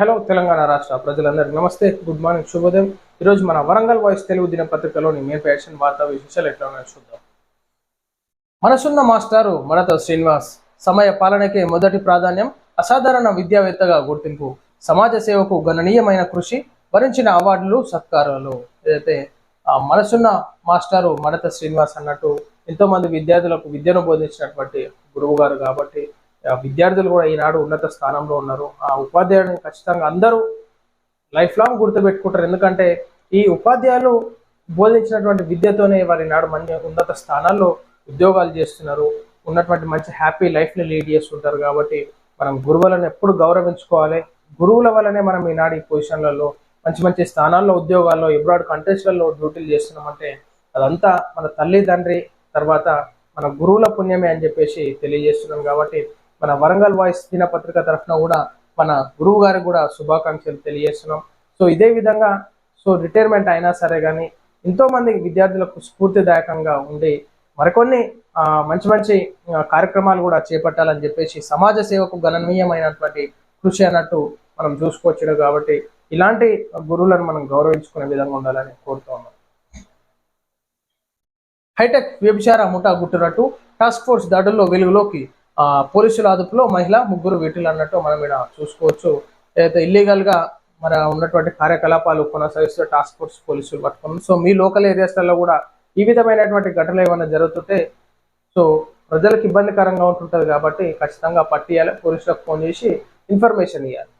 Hello Telangana రాష్ట్ర ప్రజలందరికీ నమస్తే. గుడ్ మార్నింగ్ శుభోదయం. ఈరోజు మన వరంగల్ వాయిస్ తెలుగు దినపత్రికలోని మే ఫ్యాషన్ వార్తా విశేషాలు ఎట్లా ఉన్నాయో చూద్దాం. మనసున్న మాస్టారు మడత శ్రీనివాస్ సమయ పాలనకే మొదటి ప్రాధాన్యం అసాధారణ విద్యావేత్తగా గుర్తింపు సమాజ సేవకు గణనీయమైన కృషి భరించిన అవార్డులు సత్కారాలు. ఏదైతే ఆ మనసున్న మాస్టారు మడత శ్రీనివాస్ అన్నట్టు ఎంతోమంది విద్యార్థులకు విద్యను బోధించినటువంటి గురువు గారు కాబట్టి విద్యార్థులు కూడా ఈనాడు ఉన్నత స్థానంలో ఉన్నారు. ఆ ఉపాధ్యాయుడిని ఖచ్చితంగా అందరూ లైఫ్ లాంగ్ గుర్తుపెట్టుకుంటారు. ఎందుకంటే ఈ ఉపాధ్యాయులు బోధించినటువంటి విద్యతోనే వారి నాడు మంచి ఉన్నత స్థానాల్లో ఉద్యోగాలు చేస్తున్నారు. ఉన్నటువంటి మంచి హ్యాపీ లైఫ్ని లీడ్ చేస్తుంటారు కాబట్టి మనం గురువులను ఎప్పుడు గౌరవించుకోవాలి. గురువుల వల్లనే మనం ఈనాడు ఈ పొజిషన్లలో మంచి మంచి స్థానాల్లో ఉద్యోగాల్లో ఎబ్రాడ్ కంట్రీస్లలో డ్యూటీలు చేస్తున్నామంటే అదంతా మన తల్లి తండ్రి తర్వాత మన గురువుల పుణ్యమే అని చెప్పేసి తెలియజేస్తున్నాం కాబట్టి మన వరంగల్ వాయిస్ దినపత్రిక తరఫున కూడా మన గురువు గారికి కూడా శుభాకాంక్షలు తెలియజేస్తున్నాం. సో ఇదే విధంగా సో రిటైర్మెంట్ అయినా సరే కానీ ఎంతో మంది విద్యార్థులకు స్ఫూర్తిదాయకంగా ఉండి మరికొన్ని మంచి మంచి కార్యక్రమాలు కూడా చేపట్టాలని చెప్పేసి సమాజ సేవకు గణనీయమైనటువంటి కృషి అన్నట్టు మనం చూసుకోవచ్చు కాబట్టి ఇలాంటి గురువులను మనం గౌరవించుకునే విధంగా ఉండాలని కోరుతున్నాం హైటెక్ వ్యభిచార ముఠా గుట్టునట్టు టాస్క్ ఫోర్స్ దాడుల్లో వెలుగులోకి పోలీసుల అదుపులో మహిళ ముగ్గురు వీటిలు అన్నట్టు మనం ఇక్కడ చూసుకోవచ్చు. ఏదైతే ఇల్లీగల్గా మన ఉన్నటువంటి కార్యకలాపాలు కొనసాగిస్తూ టాస్క్ ఫోర్స్ పోలీసులు పట్టుకున్నాం సో మీ లోకల్ ఏరియాస్లలో కూడా ఈ విధమైనటువంటి ఘటనలు ఏమైనా జరుగుతుంటే సో ప్రజలకు ఇబ్బందికరంగా ఉంటుంటది కాబట్టి ఖచ్చితంగా పట్టియాలి. పోలీసులకు ఫోన్ చేసి ఇన్ఫర్మేషన్ ఇవ్వాలి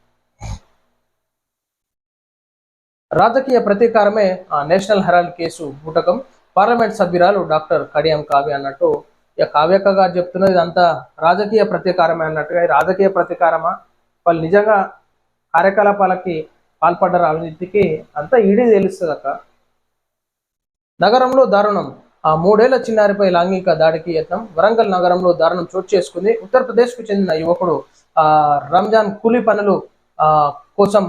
రాజకీయ ప్రతీకారమే ఆ, నేషనల్ హెరాల్డ్ కేసు బూటకం. పార్లమెంట్ సభ్యురాలు డాక్టర్ కడియం కావ్య అన్నట్టు ఇక కావ్యక్క గారు చెప్తున్నది ఇదంతా రాజకీయ ప్రతీకారమే అన్నట్టుగా ఈ రాజకీయ ప్రతీకారమా? వాళ్ళు నిజంగా కార్యకలాపాలకి పాల్పడ్డారు అవినీతికి అంతా ఈడీ తెలుస్తుంది అక్క. నగరంలో దారుణం. ఆ మూడేళ్ళ చిన్నారిపై లైంగిక దాడికి యత్నం. వరంగల్ నగరంలో దారుణం చోటు చేసుకుంది. ఉత్తరప్రదేశ్కు చెందిన యువకుడు ఆ రంజాన్ కూలీ పనులు ఆ కోసం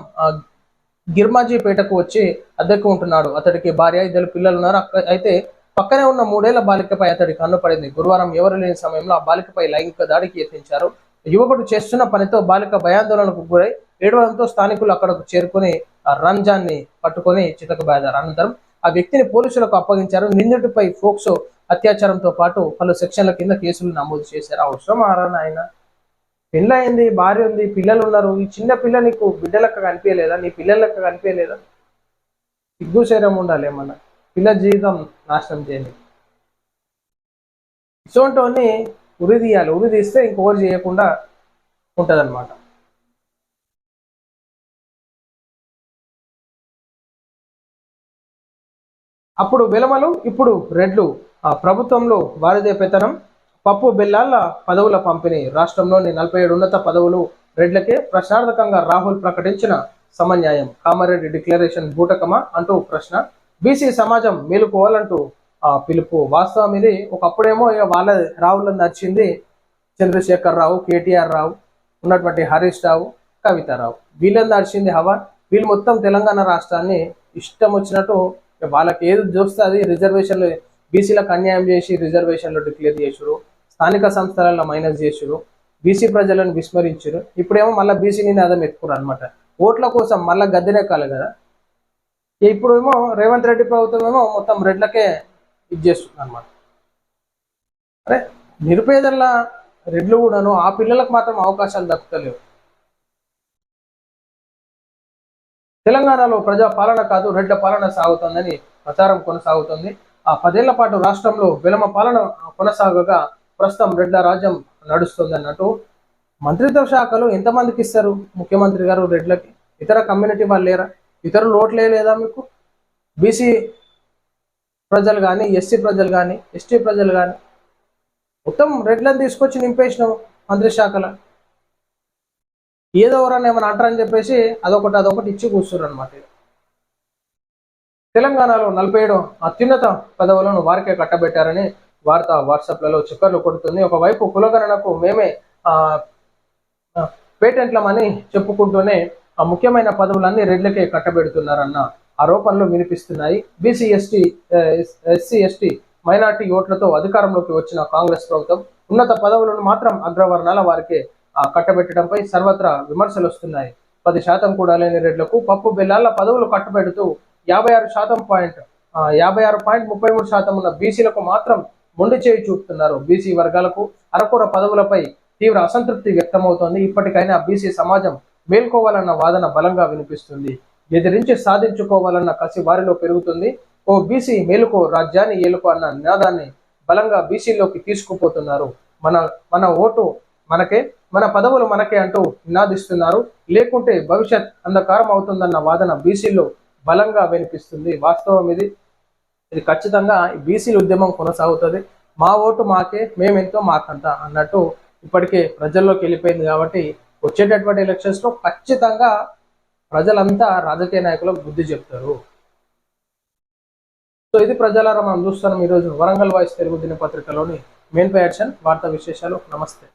గిర్మాజీపేటకు వచ్చి అద్దెకు ఉంటున్నాడు. అతడికి భార్య ఇద్దరు పిల్లలు ఉన్నారు అయితే పక్కనే ఉన్న మూడేళ్ళ బాలికపై అతడి కన్ను పడింది గురువారం ఎవరు లేని సమయంలో ఆ బాలికపై లైంగిక దాడికి యత్నించారు యువకుడు చేస్తున్న పనితో బాలిక భయాందోళనకు గురై ఏడవడంతో స్థానికులు అక్కడకు చేరుకుని ఆ రంజాన్ని పట్టుకొని చితకబాదారు అనంతరం ఆ వ్యక్తిని పోలీసులకు అప్పగించారు నిందితుడిపై ఫోక్సో అత్యాచారంతో పాటు పలు సెక్షన్ల కింద కేసులు నమోదు చేశారు అవసరం ఆరా ఆయన పెళ్ళయింది భార్య ఉంది పిల్లలు ఉన్నారు ఈ చిన్న పిల్ల నీకు బిడ్డలక్క కనిపించలేదా నీ పిల్లలక్క కనిపించలేదా సిగ్గు శరీరం ఉండాలి ఏమన్నా పిల్ల జీవితం నాశనం చేయండి. ఇటువంటి ఉరి తీయాలి. ఉరి తీస్తే ఇంకొకరు చేయకుండా ఉంటదన్నమాట. అప్పుడు విలమలు ఇప్పుడు రెడ్లు. ఆ ప్రభుత్వంలో వారిదే పెత్తనం. పప్పు బెల్లాల పదవుల పంపిణీ. రాష్ట్రంలోని నలభై ఏడు ఉన్నత పదవులు రెడ్లకే ప్రశ్నార్థకంగా రాహుల్ ప్రకటించిన సమన్యాయం. కామారెడ్డి డిక్లరేషన్ బూటకమా అంటూ ప్రశ్న బీసీ సమాజం మేలుకోవాలంటూ ఆ పిలుపు వాస్తవం ఇది. ఒకప్పుడేమో ఇక వాళ్ళ రావులను నచ్చింది చంద్రశేఖర్ రావు కేటీఆర్ రావు ఉన్నటువంటి హరీష్ రావు కవితారావు. వీళ్ళని నడిచింది హవా వీళ్ళు మొత్తం తెలంగాణ రాష్ట్రాన్ని ఇష్టం వచ్చినట్టు వాళ్ళకి ఏది చూస్తే అది రిజర్వేషన్లు బీసీలకు అన్యాయం చేసి రిజర్వేషన్లు డిక్లేర్ చేసారు స్థానిక సంస్థలలో మైనస్ చేసారు బీసీ ప్రజలను విస్మరించారు ఇప్పుడేమో మళ్ళీ బీసీని అదం ఎత్తుకురు అనమాట ఓట్ల కోసం మళ్ళీ గద్దెనెక్కాలి కదా. ఇప్పుడు ఏమో రేవంత్ రెడ్డి ప్రభుత్వం ఏమో మొత్తం రెడ్లకే ఇది చేస్తుంది అనమాట అరే నిరుపేదల రెడ్లు కూడాను ఆ పిల్లలకు మాత్రం అవకాశాలు దక్కుతలేవు. తెలంగాణలో ప్రజా పాలన కాదు రెడ్ల పాలన సాగుతుందని ప్రచారం కొనసాగుతుంది. ఆ పదేళ్ళ పాటు రాష్ట్రంలో విలమ పాలన కొనసాగగా ప్రస్తుతం రెడ్ల రాజ్యం నడుస్తుంది అన్నట్టు మంత్రిత్వ శాఖలు ఎంతమందికి ఇస్తారు? ముఖ్యమంత్రి గారు రెడ్లకి? ఇతర కమ్యూనిటీ వాళ్ళు లేరా? ఇతరులు ఓట్లే లేదా మీకు? బీసీ ప్రజలు కానీ ఎస్సీ ప్రజలు కానీ ఎస్టీ ప్రజలు కానీ మొత్తం రెడ్లను తీసుకొచ్చి నింపేసినాం మంత్రి శాఖలో. ఏదో ఎవరన్నా ఏమైనా అంటారని చెప్పేసి అదొకటి అదొకటి ఇచ్చి కూర్చున్నారు అనమాట తెలంగాణలో నలభై ఏడు అత్యున్నత పదవులను వారికే కట్టబెట్టారని వార్త వాట్సాప్లలో చక్కర్లు కొడుతుంది. ఒకవైపు కులగణనకు మేమే ఆ, పేటెంట్లమని చెప్పుకుంటూనే ముఖ్యమైన పదవులన్నీ రెడ్లకే కట్టబెడుతున్నారన్న ఆరోపణలు వినిపిస్తున్నాయి. BC ST SC ST minority ఓట్లతో అధికారంలోకి వచ్చిన కాంగ్రెస్ ప్రభుత్వం ఉన్నత పదవులను మాత్రం అగ్రవర్ణాల వారికే ఆ, కట్టబెట్టడంపై సర్వత్రా విమర్శలు వస్తున్నాయి. పది శాతం కూడా లేని రెడ్లకు పప్పు బెల్లాల పదవులు కట్టబెడుతూ యాభై ఆరు శాతం పాయింట్ యాభై ఆరు పాయింట్ ముప్పై మూడు శాతం ఉన్న బీసీలకు మాత్రం మొండి చేయి చూపుతున్నారు. బీసీ వర్గాలకు అరకొర పదవులపై తీవ్ర అసంతృప్తి వ్యక్తమవుతోంది. ఇప్పటికైనా బీసీ సమాజం మేల్కోవాలన్న వాదన బలంగా వినిపిస్తుంది. ఎదిరించి సాధించుకోవాలన్న కసి వారిలో పెరుగుతుంది. ఓ బీసీ మేలుకో రాజ్యాన్ని ఏలుకో అన్న నినాదాన్ని బలంగా బీసీలోకి తీసుకుపోతున్నారు. మన మన ఓటు మనకే మన పదవులు మనకే అంటూ నినాదిస్తున్నారు. లేకుంటే భవిష్యత్ అంధకారం అవుతుందన్న వాదన బీసీలో బలంగా వినిపిస్తుంది. వాస్తవం ఇది. ఇది ఖచ్చితంగా బీసీల ఉద్యమం కొనసాగుతుంది. మా ఓటు మాకే మేమెంతో మాకంత అన్నట్టు ఇప్పటికే ప్రజల్లోకి వెళ్ళిపోయింది కాబట్టి వచ్చేటటువంటి ఎలక్షన్స్లో ఖచ్చితంగా ప్రజలంతా రాజకీయ నాయకులకు బుద్ధి చెప్తారు. సో ఇది ప్రజలారా మనం చూస్తున్నాం ఈరోజు వరంగల్ వాయిస్ తెలుగు దినపత్రికలోని మెయిన్ యాక్షన్ వార్తా విశేషాలు. నమస్తే.